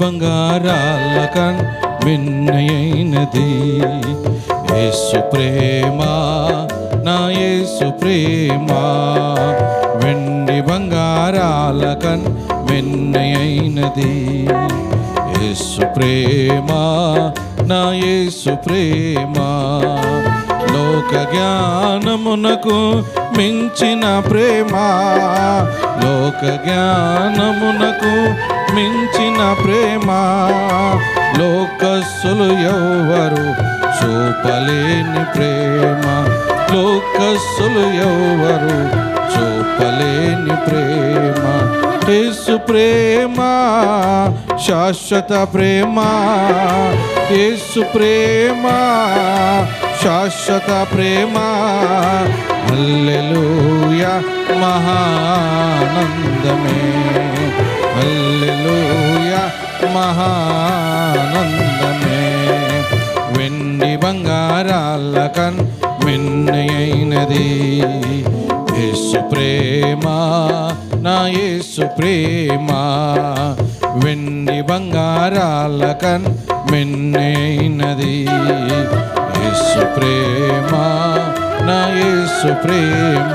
బంగారాల కన్ వెన్నయైనది యేసు ప్రేమ నా యేసు ప్రేమ వెండి బంగారాల కన్ వెన్నయైనది యేసు ప్రేమ నా యేసు ప్రేమ లోక జ్ఞానమునకు మించిన ప్రేమ లోక జ్ఞానమునకు మించిన ప్రేమ లోకస్సులు ఎవ్వరు చూపలేని ప్రేమ. లోకస్సులు ఎవ్వరు చూపలేని ప్రేమ. యేసు ప్రేమ శాశ్వత ప్రేమ. యేసు ప్రేమ శాశ్వత ప్రేమ. హల్లెలూయా మహానందమే. హల్లెలూయా. మహానందమే. వెండి బంగారాల కన్ మిన్నయైనది యేసు ప్రేమ నా యేసు ప్రేమ. వెండి బంగారాల కన్ మిన్నైనది యేసు ప్రేమ నా యేసు ప్రేమ.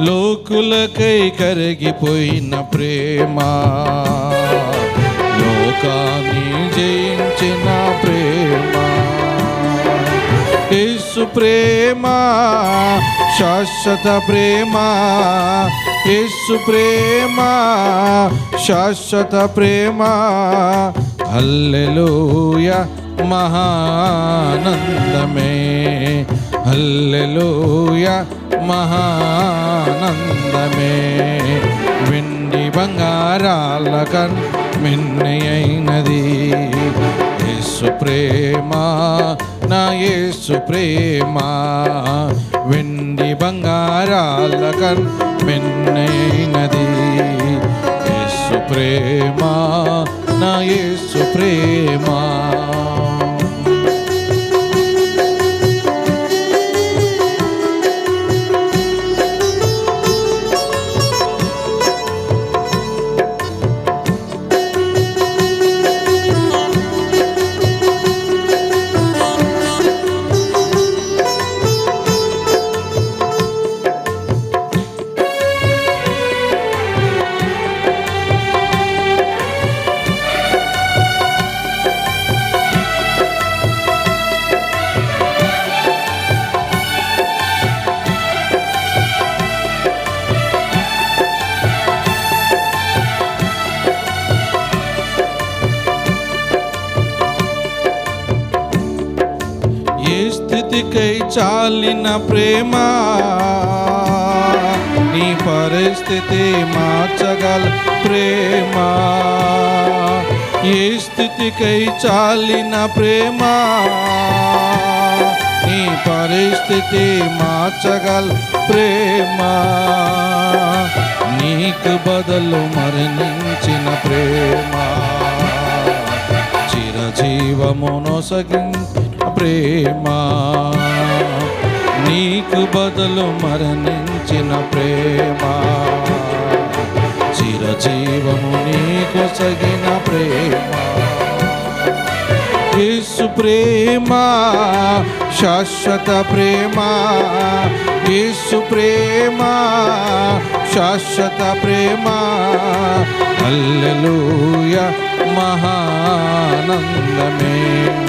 లోకులకై కరిగిపోయిన ప్రేమ. లోకాన్ని జయించిన ప్రేమ. యేసు ప్రేమ శాశ్వత ప్రేమ. యేసు ప్రేమ శాశ్వత ప్రేమ. అల్లెలోయ మహానందమే. హల్లెలూయా మహానందమే. వెండి బంగారాల కన్ మిన్నయైనది యేసు ప్రేమ నా యేసు ప్రేమ. వెండి బంగారాల కన్ మిన్నయైనది యేసు ప్రేమ నా యేసు ప్రేమ. చాలిన ప్రేమ నీ పరిస్థితి మార్చగల ప్రేమ. ఏ స్థితికై చాలిన ప్రేమ నీ పరిస్థితి మార్చగల ప్రేమ. నీకు బదులు మరణించిన ప్రేమ చిరజీవమునొసగి ప్రేమ. నీకు బదులు మరణించిన ప్రేమ. చిరజీవము నీకు సగిన ప్రేమ. యేసు ప్రేమ శాశ్వత ప్రేమ. యేసు ప్రేమ శాశ్వత ప్రేమ. అల్లెలూయ మహానందమే.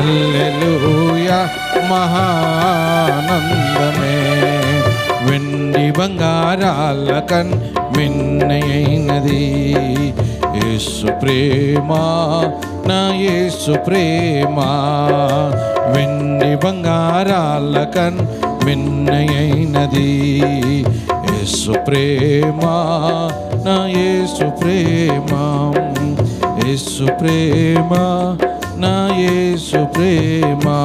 హల్లెలూయ మహానందమే. వెండి బంగారాల కన్ మిన్నయైనది. యేసు ప్రేమ నా యేసు ప్రేమ. వెండి బంగారాల కన్ మిన్నయైనది. యేసు ప్రేమ నా యేసు ప్రేమ. యేసు ప్రేమ నా యేసు ప్రేమా.